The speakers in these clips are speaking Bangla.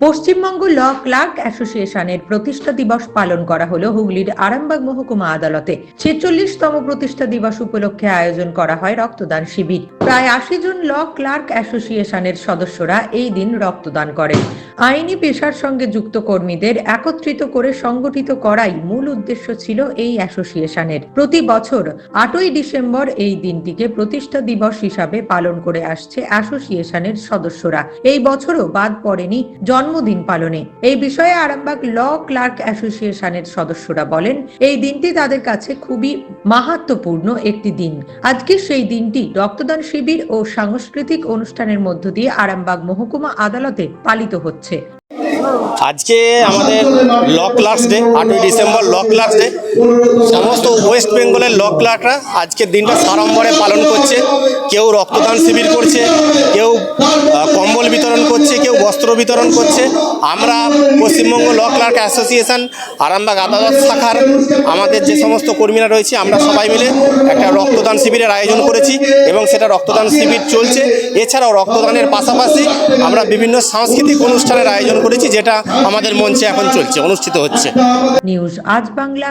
পশ্চিমবঙ্গ ল ক্লার্ক অ্যাসোসিয়েশনের প্রতিষ্ঠা দিবস পালন করা হলো হুগলির আরামবাগ মহকুমা আদালতে। ছেচল্লিশতম প্রতিষ্ঠা দিবস উপলক্ষে আয়োজন করা হয় রক্তদান শিবির। প্রায় আশি জন ল ক্লার্ক অ্যাসোসিয়েশনের সদস্যরা এই দিন রক্তদান করেন। আইনি পেশার সঙ্গে যুক্ত কর্মীদের একত্রিত করে সংগঠিত করাই মূল উদ্দেশ্য ছিল এই অ্যাসোসিয়েশনের। প্রতি বছর আটই ডিসেম্বর এই দিনটিকে প্রতিষ্ঠা দিবস হিসাবে পালন করে আসছে অ্যাসোসিয়েশনের সদস্যরা। এই বছরও বাদ পড়েনি জন্মদিন পালনে। এই বিষয়ে আরামবাগ ল ক্লার্ক অ্যাসোসিয়েশনের সদস্যরা বলেন, এই দিনটি তাদের কাছে খুবই মাহাত্মপূর্ণ একটি দিন। আজকে সেই দিনটি রক্তদান শিবির ও সাংস্কৃতিক অনুষ্ঠানের মধ্য দিয়ে আরামবাগ মহকুমা আদালতে পালিত হচ্ছে। আজকে আমাদের ল লাস্ট ডে, আটই ডিসেম্বর লক লাস্ট ডে। সমস্ত ওয়েস্ট বেঙ্গলের ল ক্লার্করা আজকের দিনটা সাড়ম্বরে পালন করছে। কেউ রক্তদান শিবির করছে, কেউ কম্বল বিতরণ করছে, কেউ বস্ত্র বিতরণ করছে। আমরা Paschimbanga law clerk association, Arambagh আদালত শাখার আমাদের যে সমস্ত কর্মীরা রয়েছে, আমরা সবাই মিলে একটা রক্তদান শিবিরের আয়োজন করেছি এবং সেটা রক্তদান শিবির চলছে। এছাড়াও রক্তদানের পাশাপাশি আমরা বিভিন্ন সাংস্কৃতিক অনুষ্ঠানের আয়োজন করেছি, যেটা আমাদের মঞ্চে এখন চলছে, অনুষ্ঠিত হচ্ছে। নিউজ আজ বাংলা।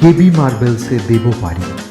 কেবি মার্বেলসে দেবো বাড়ি